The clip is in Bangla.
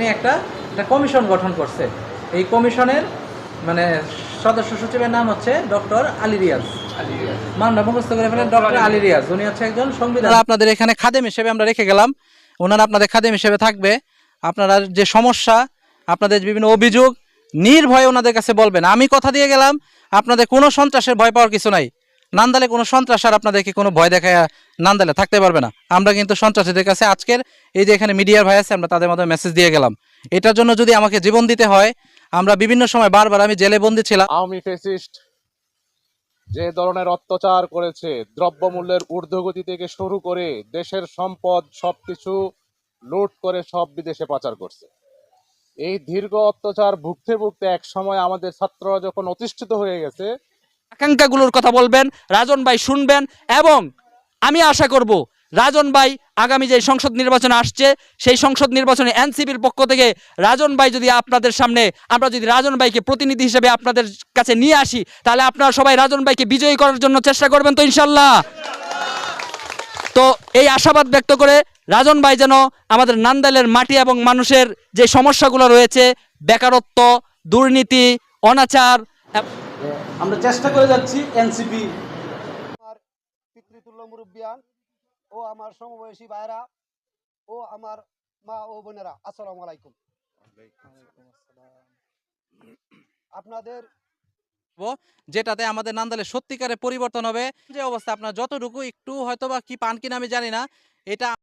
নিয়ে একটা একটা কমিশন গঠন করছে। এই কমিশনের মানে সদস্য সচিবের নাম হচ্ছে ডক্টর আলী রিয়াজ। মানটা মুখস্থ করে ফেলেন ডক্টর আলী রিয়াজ। উনি হচ্ছে একজন সংবিধান আপনাদের এখানে খাদেম হিসেবে আমরা রেখে গেলাম। ওনারা আপনাদের খাদেম হিসেবে থাকবে। আপনারা যে সমস্যা আপনাদের বিভিন্ন অভিযোগ নির্ভয়ে ওনাদের কাছে বলবেন। আমি কথা দিয়ে গেলাম। আপনাদের কোনো সন্ত্রাসের ভয় পাওয়ার কিছু নাই। নান্দালে কোনো সন্ত্রাস আর আপনাদেরকে কোনো ভয় দেখায় নান্দালে থাকতে পারবে না। আমরা কিন্তু সন্ত্রাসীদের কাছে আজকের এই যে এখানে মিডিয়ার ভাই আছে, আমরা তাদের মাধ্যমে মেসেজ দিয়ে গেলাম। এটার জন্য যদি আমাকে জীবন দিতে হয়, আমরা বিভিন্ন সময় বারবার আমি জেলে বন্দি ছিলাম। আওয়ামী ফেসিস্ট। যে ধরনের অত্যাচার করেছে, দ্রব্যমূল্যের ঊর্ধ্বগতি থেকে শুরু করে দেশের সম্পদ, সবকিছু লুট করে সব বিদেশে পাচার করছে। এই দীর্ঘ অত্যাচার ভুগতে ভুগতে এক সময় আমাদের ছাত্ররা যখন অতিষ্ঠিত হয়ে গেছে আকাঙ্ক্ষাগুলোর কথা বলবেন, রাজন ভাই শুনবেন এবং আমি আশা করব রাজন ভাই আগামী যে সংসদ নির্বাচন আসছে, সেই সংসদ নির্বাচনে এনসিপির পক্ষ থেকে রাজন ভাই যদি আপনাদের সামনে, আমরা যদি রাজন ভাইকে প্রতিনিধি হিসেবে আপনাদের কাছে নিয়ে আসি, তাহলে আপনারা সবাই রাজন ভাইকে বিজয়ী করার জন্য চেষ্টা করবেন তো ইনশাল্লাহ। তো এই আশাবাদ ব্যক্ত করে রাজন ভাই যেন আমাদের নান্দালের মাটি এবং মানুষের যে সমস্যাগুলো রয়েছে, বেকারত্ব, দুর্নীতি, অনাচার আমরা চেষ্টা করে যাচ্ছি এনসিপি। আমার পিতৃতুল্য মুরব্বিয়ান ও আমার সমবয়সী ভাইরা ও আমার মা ও বোনেরা আসসালামু আলাইকুম। আপনাদের যেটাতে আমাদের নান্দালে সত্যিকারে পরিবর্তন হবে যে অবস্থা আপনার যতটুকু একটু হয়তো বা কি পান কিনা আমি জানি না এটা